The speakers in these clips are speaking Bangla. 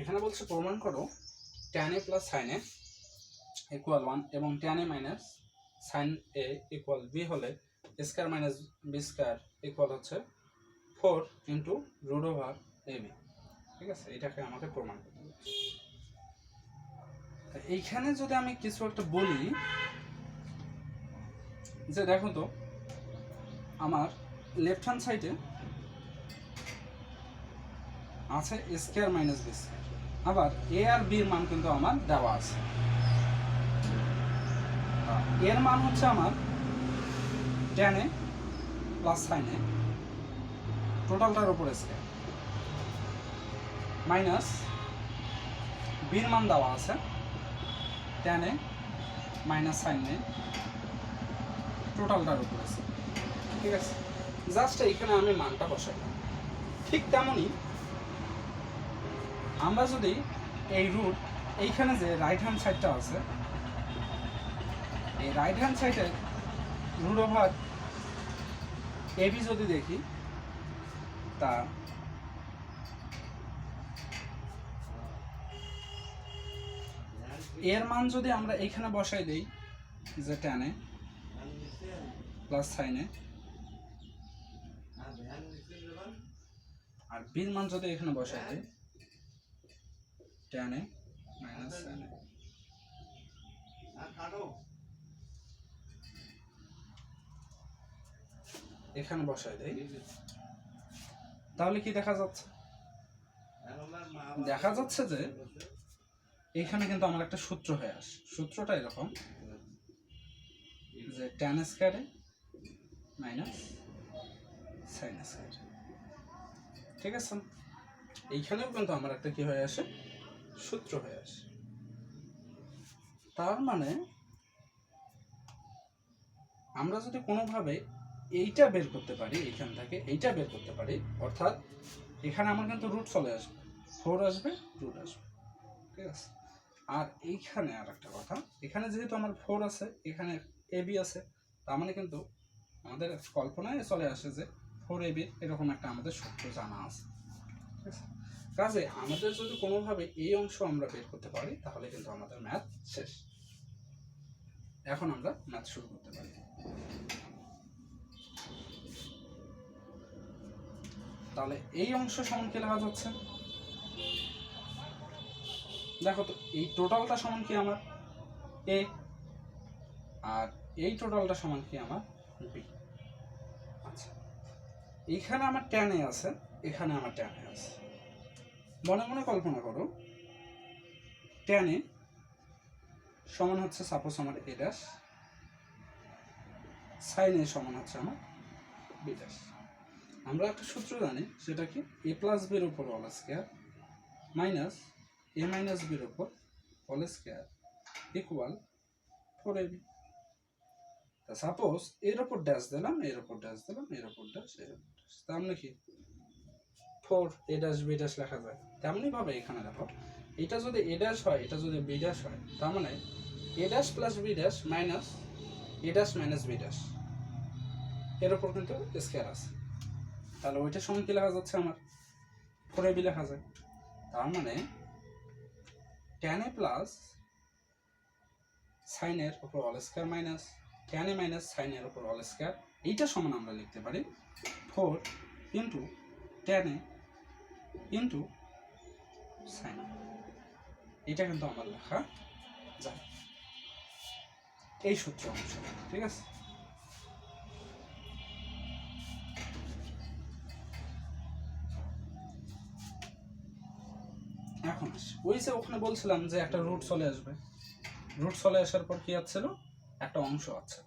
এখানে বলছে প্রমাণ করো tan A plus sine A equal one এবং tan A minus sine A equal B হলে square minus B square equal হচ্ছে four into root over A B ঠিক আছে? এটাকে আমাকে প্রমাণ করতে এইখানে যদি আমি কিছু একটা বলি, যে দেখো তো, আমার লেফট হ্যান্ড সাইডে আছে স্কোয়ার মাইনাস বি স্কোয়ার আবার এ আর বির মান কিন্তু আমার দেওয়া আছে। এর মান হচ্ছে আমার টেনে প্লাস সাইনে টোটালটার উপর স্কোয়ার মাইনাস বির মান দেওয়া আছে। টেনে মাইনাস সাইনে টোটালটার উপর ঠিক আছে? জাস্ট এইখানে আমি মানটা বসাইলাম ঠিক তেমনই আমরা যদি এই রুট এইখানে যে রাইট হ্যান্ড সাইডটা আছে, এই রাইট হ্যান্ড সাইডে রুট ওভার এবি যদি দেখি তা এর মান যদি আমরা এইখানে বসাই দেই, যে টেনে প্লাস সাইনে আর বির মান যদি এখানে বসাই দেই টেনে মাইনাস সাইনে এখানে বসাই দেই। তাহলে কি দেখা যাচ্ছে? দেখা যাচ্ছে যে, এখানে কিন্তু আমার একটা সূত্র হয়ে আসে। সূত্রটা এরকম যে ট্যান স্কোয়ারে মাইনাস সাইন স্কোয়ার ঠিক আছে? এইখানেও কিন্তু আমার একটা কি হয়ে আসে? সূত্র হয়ে আসে। তার মানে আমরা যদি কোনোভাবে এইটা বের করতে পারি এখান থেকে এইটা বের করতে পারি, অর্থাৎ এখানে আমার কিন্তু রুট চলে আসবে ফোর আসবে রুট আসবে, ঠিক আছে? আর এইখানে আর একটা কথা, এখানে যেহেতু আমার ফোর আছে, এখানে এ বি আছে, তার মানে কিন্তু আমাদের কল্পনায় চলে আসে যে ফোর এ বি এরকম একটা আমাদের সূত্র জানা আছে, ঠিক আছে? কাজে আমাদের যদি কোনোভাবে এই অংশ আমরা বের করতে পারি, তাহলে কিন্তু আমাদের ম্যাথ শেষ। এখন আমরা ম্যাথ শুরু করতে পারি। তাহলে এই অংশ সমান কি লেখা যাচ্ছে। দেখো তো, এই টোটালটা সমান কি আমার? এ আর এই টোটালটা সমান কি আমার? বি আচ্ছা। এখানে আমার ট্যান আছে, এখানে আমার ট্যান আছে। মনে মনে কল্পনা করো এ সমান হচ্ছে সাপোজ আমার এ ড্যাশ সাইন সমান হচ্ছে আমার বি ড্যাশ আমরা একটা সূত্র জানি, সেটা কি? এ প্লাস বির উপর whole square minus A minus বির উপর whole square equal four A B তা সাপোজ এর ওপর ড্যাশ দিলাম, এর ওপর ড্যাশ দিলাম, এর ওপর ড্যাশ এর ওপর ড্যাশ তার মানে কি four A dash B dash লেখা যায়। তেমনি ভাবে এখানে দেখো, এটা যদি এ হয়, এটা যদি বি ড্যাশ হয়, তার মানে A dash plus B dash minus A dash minus B dash এর ওপর কিন্তু স্কোয়ার আছে। তাহলে ওইটা সমান কি লেখা যাচ্ছে আমার? ফোর বি লেখা যায়। তার মানে ট্যান এ প্লাস সাইনের উপর whole square minus tan A minus সাইনের উপর অল স্কোয়ার এইটা সমান আমরা লিখতে পারি four into tan A into sine এটা কিন্তু আমার লেখা যায়। এই সূত্র অংশ, ঠিক আছে? এখন আসি। ওই যে ওখানে বলছিলাম যে একটা রুট চলে আসবে। রুট চলে আসার পর কি আসছিল একটা অংশ আছে।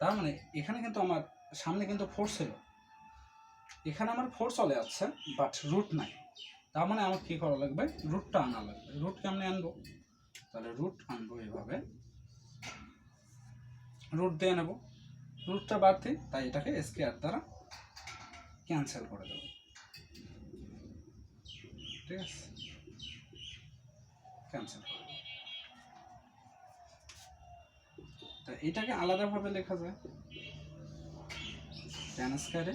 তার মানে এখানে কিন্তু আমার সামনে কিন্তু ফোর ছিল। এখানে আমার ফোর চলে আসছে বাট রুট নাই। তার মানে আমার কী করা লাগবে? রুটটা আনা লাগবে। রুট কেমনে আনব? তাহলে রুট আনব এইভাবে রুট দিয়ে নেব। রুটটা বাড়তি, তাই এটাকে স্কেয়ার দ্বারা ক্যান্সেল করে দেবো। ঠিক আছে? ক্যান্সেল করে তা এটাকে আলাদাভাবে লেখা যায়। ট্যান স্কোয়ারে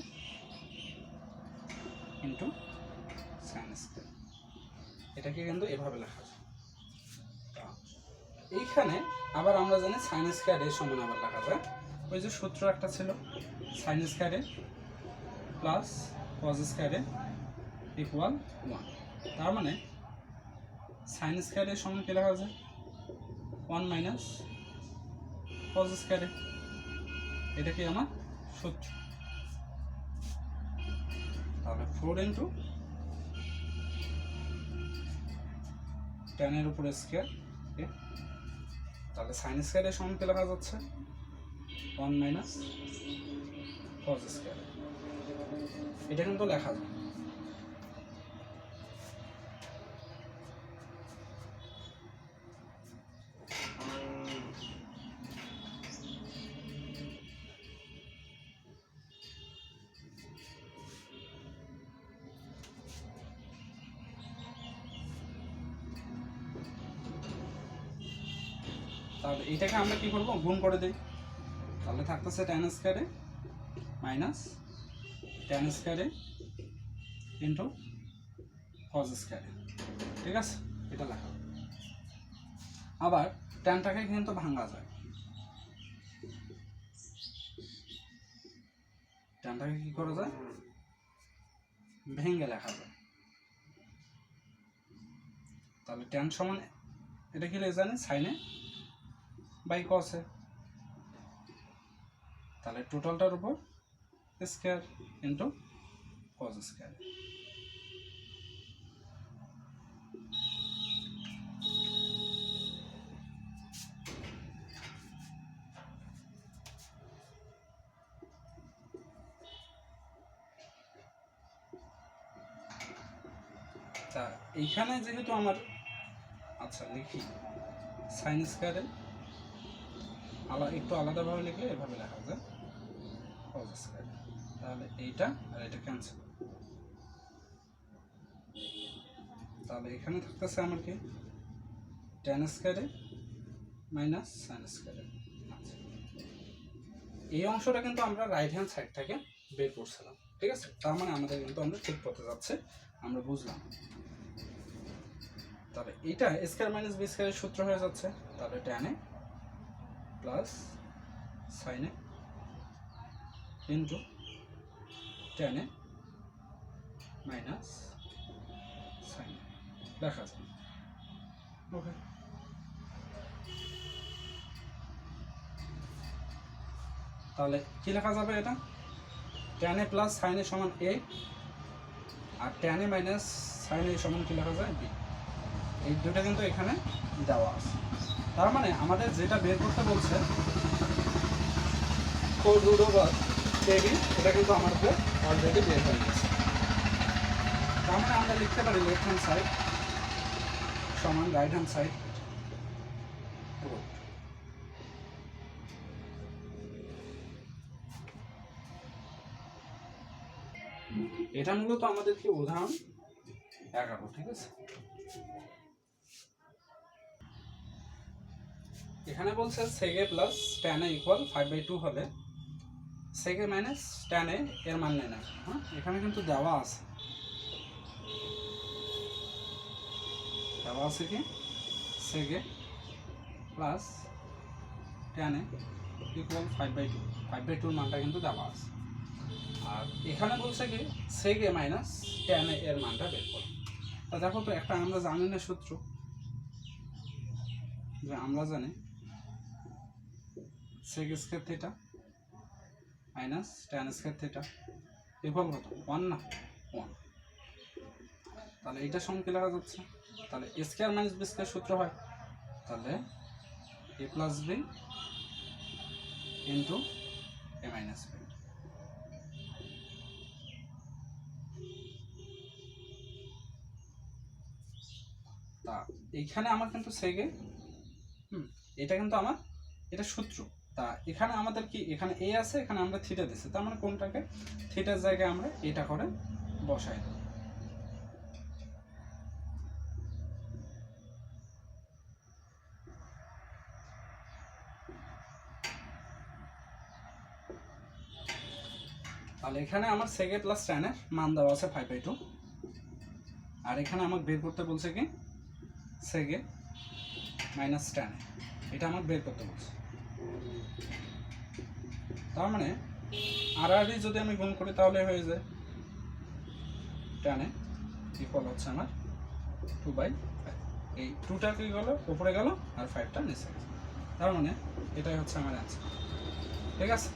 ইন্টু সাইন স্কোয়ার এটাকে কিন্তু এভাবে লেখা যায়। এইখানে আবার আমরা জানি সাইন স্কয়ার এর সমান আবার লেখা যায়। ওই যে সূত্র একটা ছিল sine square A plus cos square A equal one তার মানে সাইন স্কয়ার এর সমান কি লেখা যায়? One minus cos square A. এটা কি আমার সূত্র? তাহলে ফোর ইন্টু টেনের উপরে স্কোয়ার ওকে তাহলে সাইন স্কোয়ারের সমান কি লেখা যাচ্ছে ওয়ান মাইনাস কজ স্কোয়ার এটা কিন্তু লেখা যায়। তাহলে এটাকে আমরা কি করব? গুণ করে দিই। তাহলে থাকতেছে টেন স্কোয়ারে মাইনাস টেন স্কোয়ারে ইন্টু কজ স্কোয়ারে ঠিক আছে? এটা লেখা। আবার টেনটাকে কিন্তু ভাঙা যায়। টেনটাকে কি করা যায়? ভেঙে লেখা যায়। তাহলে টেন সমান, এটা কি লেখা জানি সাইনে বাই কসে তাহলে টোটালটার উপর স্কোয়ার ইন্টু কস স্কোয়ার তা এইখানে যেহেতু আমার আচ্ছা লিখি। সাইন স্কোয়ারে আলাদা একটু আলাদাভাবে লিখলে এভাবে লেখা যায় cos স্কয়ার তাহলে এইটা আর এটা ক্যান্সেল তাহলে এখানে থাকতেছে আমার কি? টেন স্কয়ারে মাইনাস সাইন স্কয়ারে এই অংশটা কিন্তু আমরা রাইট হ্যান্ড সাইড থেকে বের করছিলাম। ঠিক আছে? তার মানে আমাদের কিন্তু আমরা ঠিক পথে যাচ্ছে। আমরা বুঝলাম। তাহলে এটা স্কয়ার মাইনাস বি স্কয়ারের সূত্র হয়ে যাচ্ছে। তাহলে টেনে প্লাস সাইনে ইন্টু টেনে মাইনাস সাইনে লেখা যায় ওকে তাহলে কি লেখা যাবে এটা? টেনে প্লাস সাইনে সমান এ আর টেনে মাইনাস সাইনে সমান কি লেখা যায় বি? এই দুটো কিন্তু এখানে দেওয়া আছে। তার মানে আমাদের যেটা বের করতে বলছে ফোর রুট ওভার কেবি এটা কিন্তু আমাদের অলরেডি বের হয়ে গেছে। তার মানে আমরা লিখতে পারি লেফট হ্যান্ড সাইড সমান রাইট হ্যান্ড সাইড এটা মূলত আমাদের কি উদাহরণ? এগারো ঠিক আছে? এখানে বলছে sec plus tan equal five by two হলে সেগে মাইনাস টেন এর মান নেয় হ্যাঁ এখানে কিন্তু দেওয়া আছে। দেওয়া আছে কি? Sec plus tan equal five by two five by টুর মানটা কিন্তু দেওয়া আছে। আর এখানে বলছে কি? সেগে মাইনাস টেন এর মানটা বের করো। তা দেখো তো একটা আমরা জানি না সূত্র। যে আমরা জানি sec square theta minus tan square theta equal কত? ওয়ান না? ওয়ান তাহলে এইটা সমান কি লেখা যাচ্ছে। তাহলে স্কোয়ার মাইনাস বি স্কোয়ার সূত্র হয়। তাহলে A plus B into A minus B তা এইখানে আমার কিন্তু সেগে হুম, এটা কিন্তু আমার, এটা সূত্র। তা এখানে আমাদের কি, এখানে এ আছে, এখানে আমরা থিটা দিচ্ছি তার মানে কোনটাকে? থিটার জায়গায় আমরা এটা করে বসাই দেব। তাহলে এখানে আমার সেগে প্লাস টেনের মান দেওয়া আছে ফাইভ বাই টু আর এখানে আমাকে বের করতে বলছে কি? সেগে মাইনাস টেন এটা আমাকে বের করতে বলছে। তার মানে আর আর যদি আমি গুণ করি তাহলে হয়ে যায় টানে ইকুয়াল হচ্ছে আমার টু বাই এই টুটা কি গেল? উপরে গেল আর ফাইভটা নিচে গেল। তার মানে এটাই হচ্ছে আমার অ্যান্সার ঠিক আছে?